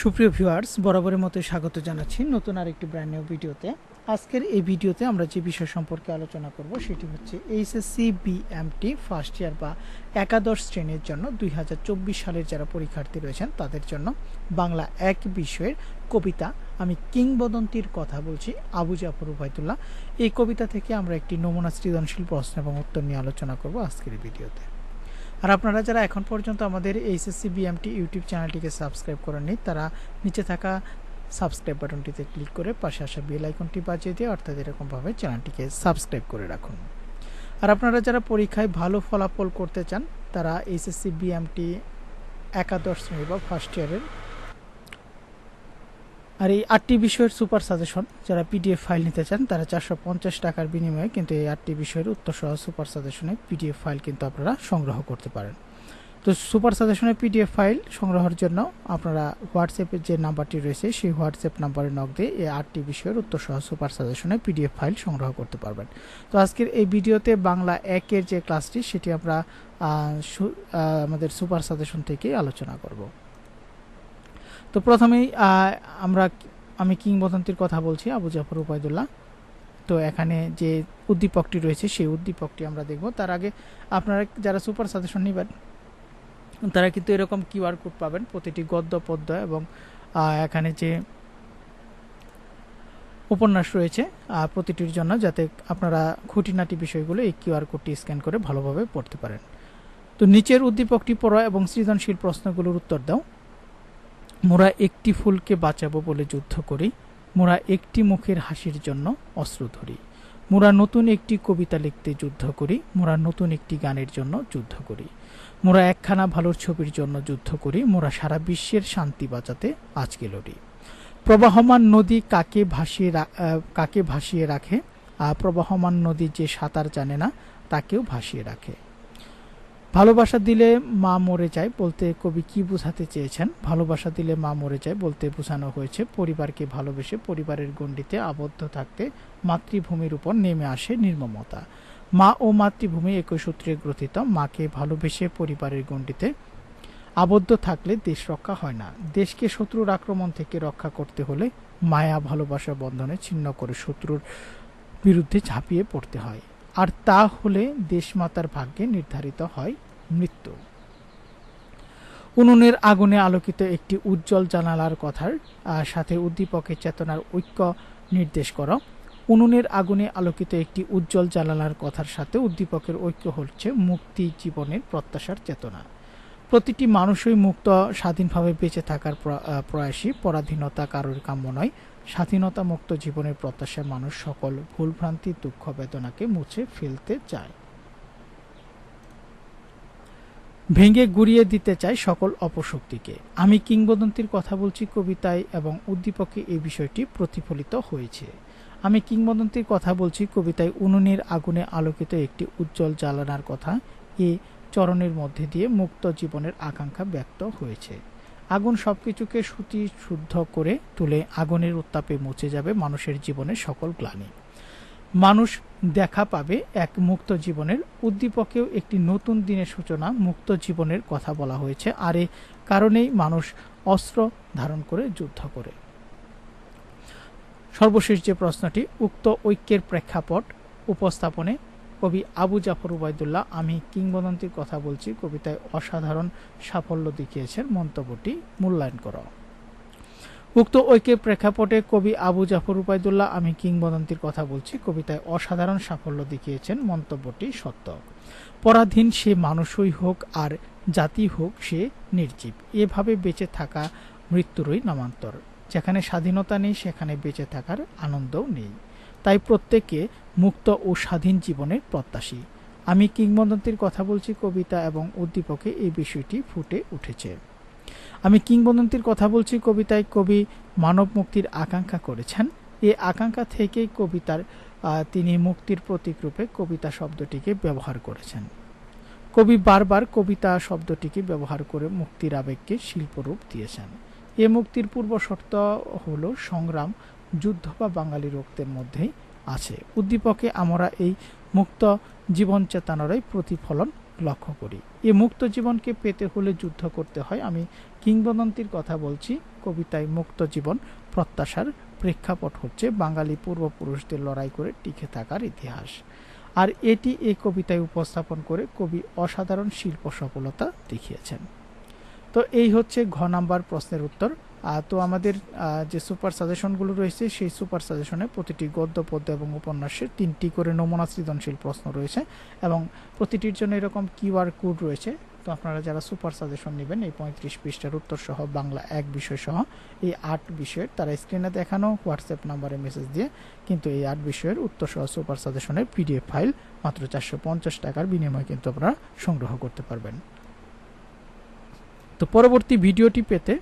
সুপ্রিয় ভিউয়ার্স, বরাবরের মতো স্বাগত জানাচ্ছি নতুন আরেকটি ব্র্যান্ড নিউ ভিডিওতে। আজকের এই ভিডিওতে আমরা যে বিষয় সম্পর্কে আলোচনা করব, সেটি হচ্ছে এইচএসসি বিএমটি ফার্স্ট ইয়ার বা একাদশ শ্রেণির জন্য দুই হাজার চব্বিশ সালের যারা পরীক্ষার্থী রয়েছেন, তাদের জন্য বাংলা এক বিষয়ের কবিতা। আমি কিংবদন্তির কথা বলছি আবু জাফর উবায়দুল্লাহ। এই কবিতা থেকে আমরা একটি নমুনা সৃজনশীল প্রশ্ন এবং উত্তর নিয়ে আলোচনা করব আজকের ভিডিওতে। আর আপনারা যারা এখন পর্যন্ত আমাদের এইচএসসি বিএমটি ইউটিউব চ্যানেলটিকে সাবস্ক্রাইব করেননি, তারা নিচে থাকা সাবস্ক্রাইব বাটনটিতে ক্লিক করে পাশে আসা বেল আইকনটি বাজিয়ে দিয়ে অর্থাৎ এরকমভাবে চ্যানেলটিকে সাবস্ক্রাইব করে রাখুন। আর আপনারা যারা পরীক্ষায় ভালো ফলাফল করতে চান, তারা এইচএসসি বিএমটি একাদশ শ্রেণি বা ফার্স্ট ইয়ারের আর এই আটটি বিষয়ের সুপার সাজেশন যারা পিডিএফ ফাইল নিতে চান, তারা চারশো পঞ্চাশ টাকার বিনিময়ে কিন্তু এই আটটি বিষয়ের উত্তর সহ সুপার সাজেশনে পিডিএফ ফাইল কিন্তু আপনারা সংগ্রহ করতে পারেন। তো সুপার সাজেশনের পিডিএফ ফাইল সংগ্রহের জন্য আপনারা হোয়াটসঅ্যাপের যে নাম্বারটি রয়েছে, সেই হোয়াটসঅ্যাপ নাম্বারে নক দিয়ে এই আটটি বিষয়ের উত্তর সহ সুপার সাজেশনে পিডিএফ ফাইল সংগ্রহ করতে পারবেন। তো আজকের এই ভিডিওতে বাংলা একের যে ক্লাসটি সেটি আমরা আমাদের সুপার সাজেশন থেকে আলোচনা করব। তো প্রথমেই আমরা আমি কিংবদন্তির কথা বলছি, আবু জাফর উবায়দুল্লাহ। তো এখানে যে উদ্দীপকটি রয়েছে, সেই উদ্দীপকটি আমরা দেখব। তার আগে আপনারা যারা সুপার সাজেশন নেবেন, তারা কিন্তু এরকম কিউআর কোড পাবেন, প্রতিটি গদ্য, পদ্য এবং এখানে যে উপন্যাস রয়েছে প্রতিটির জন্য যাতে আপনারা খুঁটিনাটি বিষয়গুলো এই কিউআর কোডটি স্ক্যান করে ভালোভাবে পড়তে পারেন। তো নিচের উদ্দীপকটি পড়া এবং সৃজনশীল প্রশ্নগুলোর উত্তর দাও। মোরা একটি ফুলকে বাঁচাবো বলে যুদ্ধ করি, মোরা একটি মুখের হাসির জন্য অস্ত্র ধরি। মোরা নতুন একটি কবিতা লিখতে যুদ্ধ করি, মোরা নতুন একটি গানের জন্য যুদ্ধ করি। মোরা একখানা ভালোর ছবির জন্য যুদ্ধ করি, মোরা সারা বিশ্বের শান্তি বাঁচাতে আজকে লড়ি। প্রবাহমান নদী কাকে ভাসিয়ে কাকে ভাসিয়ে রাখে? প্রবাহমান নদী যে সাঁতার জানে না, তাকেও ভাসিয়ে রাখে। ভালোবাসা দিলে মা মরে যায় বলতে কবি কি বোঝাতে চেয়েছেন? ভালোবাসা দিলে মা মরে যায় বলতে বোঝানো হয়েছে। পরিবারকে ভালোবেসে পরিবারের গণ্ডিতে আবদ্ধ থাকতে মাতৃভূমির উপর নেমে আসে নির্মমতা। মা ও মাতৃভূমি একই সূত্রে গ্রথিত মাকে ভালোবেসে পরিবারের গণ্ডিতে আবদ্ধ থাকলে দেশ রক্ষা হয় না। দেশকে শত্রুর আক্রমণ থেকে রক্ষা করতে হলে মায়া ভালোবাসা বন্ধনে ছিন্ন করে শত্রুর বিরুদ্ধে ঝাঁপিয়ে পড়তে হয়। আর তা হলে দেশমাতার ভাগ্যে নির্ধারিত হয় মৃত্যু। উনুনের আগুনে আলোকিত একটি উজ্জ্বল জানালার কথার সাথে উদ্দীপকের চেতনার ঐক্য নির্দেশ করো। উনুনের আগুনে আলোকিত একটি উজ্জ্বল জানালার কথার সাথে উদ্দীপকের ঐক্য হচ্ছে মুক্তি জীবনের প্রত্যাশার চেতনা। প্রতিটি মানুষই মুক্ত, স্বাধীনভাবে বেঁচে থাকার প্রয়াসী, পরাধীনতা কারোর কাম্য নয়। স্বাধীনতা মুক্ত জীবনের প্রত্যাশায় মানুষ সকল ভুলভ্রান্তি, দুঃখ, বেদনাকে মুছে ফেলতে চায়। ভেঙে গুড়িয়ে দিতে চায় সকল অপশক্তিকে। আমি কিংবদন্তির কথা বলছি কবিতায় এবং উদ্দীপকে এই বিষয়টি প্রতিফলিত হয়েছে। আমি কিংবদন্তির কথা বলছি কবিতায় উনুনের আগুনে আলোকিত একটি উজ্জ্বল জ্বালানার কথা। এ চরণের মধ্যে দিয়ে মুক্ত জীবনের আকাঙ্ক্ষা ব্যক্ত হয়েছে। আগুন সবকিছুকে সুতি শুদ্ধ করে তুলে আগুনের উত্তাপে মুছে যাবে মানুষের জীবনের সকল গ্লানি। মানুষ দেখা পাবে এক মুক্ত জীবনের উদ্দীপকেও একটি নতুন দিনের সূচনা মুক্ত জীবনের কথা বলা হয়েছে, আর এ কারণেই মানুষ অস্ত্র ধারণ করে যুদ্ধ করে। সর্বশেষ যে প্রশ্নটি, উক্ত ঐক্যের প্রেক্ষাপট উপস্থাপনে কবি আবু জাফর উবায়দুল্লাহ আমি কিংবদন্তির কথা বলছি, কবিতায় অসাধারণ সাফল্য দেখিয়েছেন মন্তব্যটি। মূল্যায়ন করা। উক্ত ঐক্যের প্রেক্ষাপটে কবি আবু জাফর উবায়দুল্লাহ আমি কিংবদন্তির কথা বলছি। কবিতায় অসাধারণ সাফল্য দেখিয়েছেন মন্তব্যটি সত্য। পরাধীন সে মানুষই হোক আর জাতি হোক সে নির্জীব। এভাবে বেঁচে থাকা মৃত্যুরই নামান্তর। যেখানে স্বাধীনতা নেই, সেখানে বেঁচে থাকার আনন্দও নেই। তাই প্রত্যেকে মুক্ত ও স্বাধীন জীবনের প্রত্যাশী। আমি কিংবদন্তির কথা বলছি কবিতা এবং উদ্দীপকে এই বিষয়টি ফুটে উঠেছে। আমি কিংবদন্তির কথা বলছি, কবিতায় কবি মানব মুক্তির আকাঙ্ক্ষা করেছেন। এই আকাঙ্ক্ষা থেকেই কবিতার তিনি মুক্তির প্রতীক রূপে কবিতা শব্দটিকে ব্যবহার করেছেন। কবি বারবার কবিতা শব্দটিকে ব্যবহার করে মুক্তির আবেগকে শিল্পরূপ দিয়েছেন। এ মুক্তির পূর্ব শর্ত হল সংগ্রাম, যুদ্ধ বা বাঙালি রক্তের মধ্যেই আছে। উদ্দীপকে আমরা এই মুক্ত জীবন চেতনারই প্রতিফলন লক্ষ্য করি। এ মুক্ত জীবনকে পেতে হলে যুদ্ধ করতে হয়। আমি কিংবদন্তির কথা বলছি। কবিতায় মুক্ত জীবন প্রত্যাশার প্রেক্ষাপট হচ্ছে বাঙালি পূর্বপুরুষদের লড়াই করে টিকে থাকার ইতিহাস। আর এটি এই কবিতায় উপস্থাপন করে কবি অসাধারণ শিল্প সফলতা দেখিয়েছেন। তো এই হচ্ছে ঘ নাম্বার প্রশ্নের উত্তর। তো আমাদের যে সুপার সাজেশনগুলো রয়েছে, সেই সুপার সাজেশনে প্রতিটি গদ্য, পদ্য এবং উপন্যাসের তিনটি করে নমুনা সৃজনশীল প্রশ্ন রয়েছে এবং প্রতিটির জন্য এরকম কিউআর কোড রয়েছে। তো আপনারা যারা সুপার সাজেশন নেবেন, এই পঁয়ত্রিশ পৃষ্ঠার উত্তর সহ বাংলা এক বিষয় সহ এই আট বিষয়ের তারা স্ক্রিনে দেখানো হোয়াটসঅ্যাপ নাম্বারে মেসেজ দিয়ে কিন্তু এই আট বিষয়ের উত্তর সহ সুপার সাজেশনের পিডিএফ ফাইল মাত্র চারশো পঞ্চাশ টাকার বিনিময়ে কিন্তু আপনারা সংগ্রহ করতে পারবেন। তো পরবর্তী ভিডিওটি পেতে